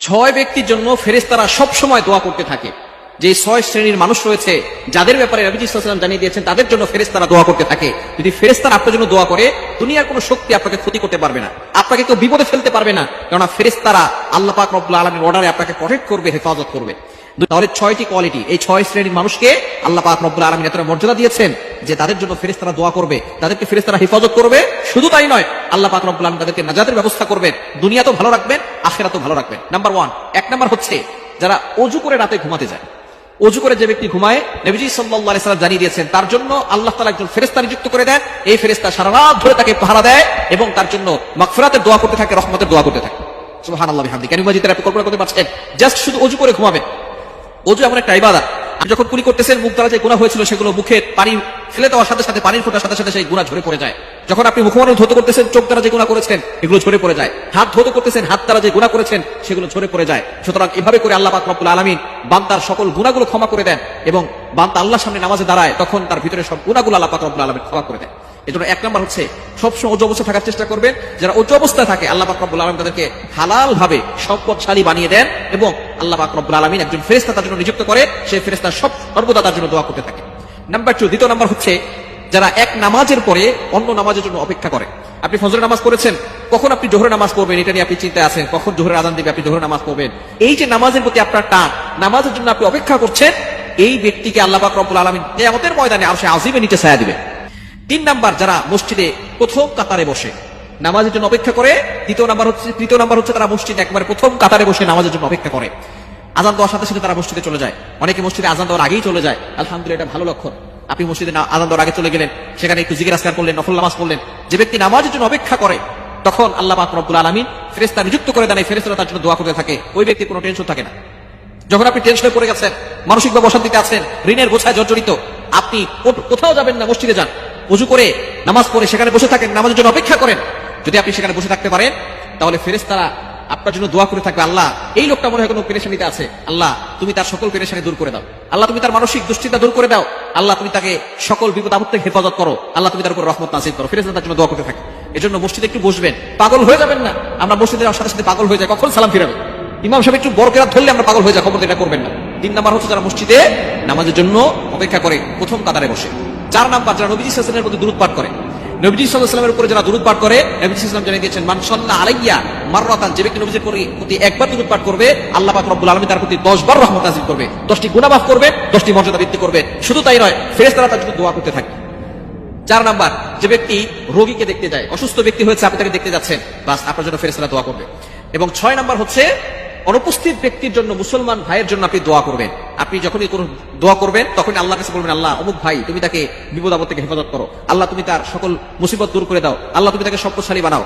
ছয় ব্যক্তির জন্য ফেরেস্তারা সব সময় দোয়া করতে থাকে। যে ছয় শ্রেণির মানুষ রয়েছে, যাদের ব্যাপারে রবিজি ইসলাম জানিয়ে দিয়েছেন, তাদের জন্য ফেরেস্তারা দোয়া করতে থাকে। যদি ফেরেস্তারা আপনার জন্য দোয়া করে, দুনিয়ার কোনো শক্তি আপনাকে ক্ষতি করতে পারবে না। আপনাকে কেউ বিপদে ফেলতে পারবে না। কেননা ফেরেস্তারা আল্লাহ পাক রব্বুল আলমীর অর্ডারে আপনাকে প্রটেক্ট করবে, হেফাজত করবে। তাহলে ছয়টি কোয়ালিটি এই ছয় শ্রেণির মানুষকে আল্লাহ পাক রব্বুল আলমীর এতটা মর্যাদা দিয়েছেন যে তাদের জন্য ফেরেস্তারা দোয়া করবে, তাদেরকে ফেরেস্তারা হেফাজত করবে। শুধু তাই নয়, আল্লাহ পাক রব্বুল আলম তাদেরকে নাজাতের ব্যবস্থা করবেন। দুনিয়া তো ভালো রাখবেন আখেরা তো ভালো রাখবেন। নাম্বার ওয়ান এক নাম্বার হচ্ছে যারা অজু করে রাতে ঘুমাতে যায়। অজু করে যে ব্যক্তি ঘুমায়, নবীজি সাল্লাহ জানিয়ে দিয়েছেন, তার জন্য আল্লাহ তালা একজন ফেরেস্তা নিযুক্ত করে দেন। এই ফেরেস্তা সারা রাত ধরে তাকে পাহারা দেয় এবং তার জন্য মাগফিরাতের দোয়া করতে থাকে, রহমতের দোয়া করতে থাকে। সুহান আল্লাহ হামদি কেন আপনি কল্পনা করতে পারছেন? জাস্ট শুধু অজু করে ঘুমাবেন। অজু এমন একটা ইবাদা যখন কুলি করতেছেন, মুখ দ্বারা যে গুণা হয়েছিল সেগুলো মুখে পানি ফেলে দেওয়ার সাথে সাথে, পানির ফোটার সাথে সাথে সেই গুণা ঝরে পড়ে যায়। যখন আপনি মুখমানব ধৌত করতেছেন, চোখ দ্বারা যে গুণা করেছেন, এগুলো ঝরে পড়ে যায়। হাত ধৌত করতেছেন, হাত দ্বারা যে গুণা করেছেন, সেগুলো ঝরে পড়ে যায়। সুতরাং এভাবে করে আল্লাহ পাক রব্বুল আলামিন বান্দার সকল গুণাগুলো ক্ষমা করে দেন এবং বান্দা আল্লাহর সামনে নামাজে দাঁড়ায়, তখন তার ভিতরে সব গুণাগুলো আল্লাহ পাক রব্বুল আলামিন ক্ষমা করে দেন। এজন্য এক নম্বর হচ্ছে, সবসময় উচ্চ অবস্থায় থাকার চেষ্টা করবেন। যারা উচ্চ অবস্থায় থাকে, আল্লাহ পাক রব্বুল আলম তাদেরকে হালাল ভাবে সম্পদশালী বানিয়ে দেন এবং আল্লাহ পাক রব্বুল আলমিন একজন ফেরেস্তা তার জন্য নিযুক্ত করে, সেই ফেরেস্তা সব সর্বদা তার জন্য দোয়া করতে থাকে। নাম্বার টু দ্বিতীয় নাম্বার হচ্ছে, যারা এক নামাজের পরে অন্য নামাজের জন্য অপেক্ষা করে। আপনি ফজরের নামাজ করেছেন কখন আপনি জোহরের নামাজ পড়বেন, এটা নিয়ে আপনি চিন্তায় আছেন, কখন জোহরের আজান দিবে, আপনি জোহরের নামাজ পড়বেন। এই যে নামাজের প্রতি আপনার টান, নামাজের জন্য আপনি অপেক্ষা করছেন, এই ব্যক্তিকে আল্লাহ পাক রব্বুল আলমিন আমাদের ময়দানে আর সে নিচে ছায়া দিবে। তিন নাম্বার যারা মসজিদে প্রথম কাতারে বসে, নামাজের জন্য অপেক্ষা করে, দ্বিতীয় নাম্বার হচ্ছে, তৃতীয় নাম্বার হচ্ছে তারা মসজিদে একবার প্রথম কাতারে বসে নামাজের জন্য অপেক্ষা করে। আজান দেওয়ার সাথে সাথে তারা মসজিদে চলে যায়। অনেকে মসজিদে আজান দেওয়ার আগেই চলে যায়। আলহামদুলিল্লাহ, এটা ভালো লক্ষণ। আপনি মসজিদে আজান দেওয়ার আগে চলে গেলেন, সেখানে একটু জিকির আসকার করলেন, নফল নামাজ পড়লেন। যে ব্যক্তি নামাজের জন্য অপেক্ষা করে, তখন আল্লাহ পাক রব্বুল আলামিন ফেরেশতা নিযুক্ত করে দেন, এই ফেরেশতারা তার জন্য দোয়া করতে থাকে। ওই ব্যক্তির কোনো টেনশন থাকে না। যখন আপনি টেনশনে পড়ে গেছেন মানসিক বা অশান্তিতে আছেন, ঋণের বোঝায় জর্জরিত, আপনি কোথাও যাবেন না, মসজিদে যান। উজু করে নামাজ পড়ে সেখানে বসে থাকেন, নামাজের জন্য অপেক্ষা করেন। যদি আপনি সেখানে বসে থাকতে পারেন, তাহলে ফেরেশতারা আপনার জন্য দোয়া করে থাকবে, আল্লাহ, এই লোকটা মনে হয় কোনো পেরেশানিতে আছে। আল্লাহ, তুমি তার সকল পেরেশানি দূর করে দাও। আল্লাহ, তুমি তার মানসিক দুশ্চিন্তা দূর করে দাও। আল্লাহ, তুমি তাকে সকল বিপদ থেকে হেফাজত করো। আল্লাহ, তুমি তার উপর রহমত নাসিব করো। ফেরেশতা তার জন্য দোয়া করতে থাকে। এজন্য মসজিদে একটু বসবেন। পাগল হয়ে যাবেন না। আমরা মসজিদের সাথে সাথে পাগল হয়ে যায় কখন সালাম ফিরাবে? ইমাম সাহেব একটু বড় কেরাত ধরলে আমরা পাগল হয়ে যাই খবর এটা করবেন না। তিন নাম্বার হচ্ছে যারা মসজিদে নামাজের জন্য অপেক্ষা করে, প্রথম কাতারে বসে। চার নাম্বার যারা নবীজি সাল্লামের প্রতি দূরত পাঠ করে। নবীজি সাল্লামের উপরে যারা দূরত পাঠ করে, নবীজি সাল্লাম জানিয়ে দিয়েছেন মানসাল্লাহ আলাইয়া মাররাতান যে ব্যক্তি নবীজির প্রতি- একবার দূরত পাঠ করবে, আল্লাহ পাক রব্বুল আলামিন তার প্রতি 10 বার রহমত নাযিল করবে 10টি গুনাহ মাফ করবে 10টি মর্যাদা বৃদ্ধি করবে। শুধু তাই নয়, ফেরেশতারা তার জন্য দোয়া করতে থাকে। চার নাম্বার, যে ব্যক্তি রোগীকে দেখতে যায়, অসুস্থ ব্যক্তি হয়েছে, আপনি তাকে দেখতে যাচ্ছেন, বাস আপনার জন্য ফেরেস্তারা দোয়া করবে। এবং ছয় নাম্বার হচ্ছে অনুপস্থিত ব্যক্তির জন্য, মুসলমান ভাইয়ের জন্য আপনি দোয়া করবেন। আপনি যখনই কোনো দোয়া করবেন তখন আল্লাহ কাছে বলবেন, আল্লাহ, অমুক ভাই, তুমি তাকে বিপদ আপদ থেকে হেফাজত করো। আল্লাহ, তুমি তার সকল মুসিবত দূর করে দাও। আল্লাহ, তুমি তাকে সম্পদশালী বানাও।